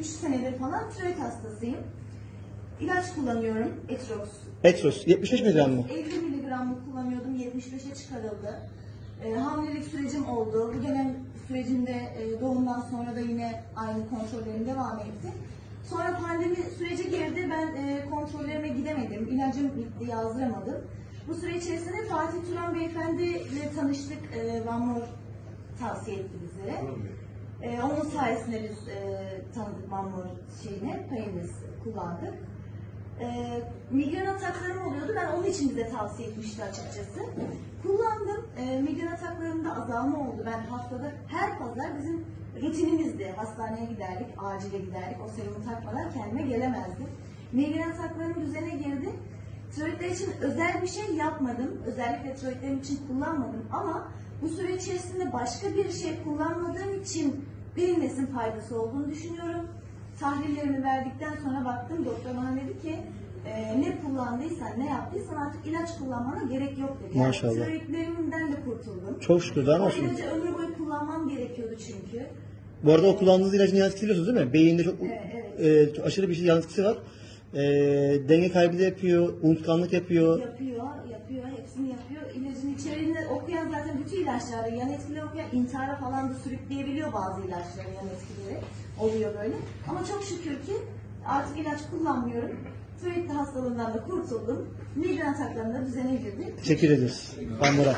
3 senedir falan tiroid hastasıyım. İlaç kullanıyorum. Etrox. Exos 75 miligram mı? 50 miligramlık kullanıyordum. 75'e çıkarıldı. E, hamilelik sürecim oldu. Bu dönem sürecinde e, doğumdan sonra da yine aynı kontrollerim devam etti. Sonra pandemi süreci girdi. Ben e, kontrollerime gidemedim. İlacım bitti, yazdıramadım. Bu süre içerisinde Fatih Turan Beyefendi ile tanıştık. E, Van Mor tavsiye etti bizlere. E, onun sayesinde biz e, tanıdık Van Mor şeyine, payımız kullandık. E, migren ataklarım oluyordu. Ben onun için bize tavsiye etmişti açıkçası. Kullandım. E, migren ataklarımda azalma oldu. Ben haftada her pazar bizim rutinimizdi. Hastaneye giderdik, acile giderdik. O serumu takmadan kendime gelemezdim. Migren ataklarım düzene girdi. Tiroidler için özel bir şey yapmadım. Özellikle tiroidlerim için kullanmadım ama bu süre içerisinde başka bir şey kullanmadığım için bilinmesin faydası olduğunu düşünüyorum. Tahlillerimi verdikten sonra baktım doktor bana dedi ki e, ne kullandıysan ne yaptıysan artık ilaç kullanmana gerek yok dedi. Yani Maşallah. tiroidlerimden de kurtuldum. Çok şükür daha ne O olsun. ilacı ömür boyu kullanmam gerekiyordu çünkü. Bu arada o kullandığınız ilacın yan etkisi biliyorsunuz değil mi? Beyinde çok, Evet, e, çok aşırı bir şey yan etkisi var. E, denge kaybı da yapıyor, unutkanlık yapıyor. Yapıyor, yapıyor, hepsini yapıyor. İlacın içeriğinde okuyan zaten bütün ilaçları yan etkileri okuyan intihara falan da sürükleyebiliyor bazı ilaçların yan etkileri. Oluyor böyle. Ama çok şükür ki artık ilaç kullanmıyorum. Tiroid hastalığından da kurtuldum. Migren ataklarım da düzene girdi. Teşekkür ederiz. Bandora.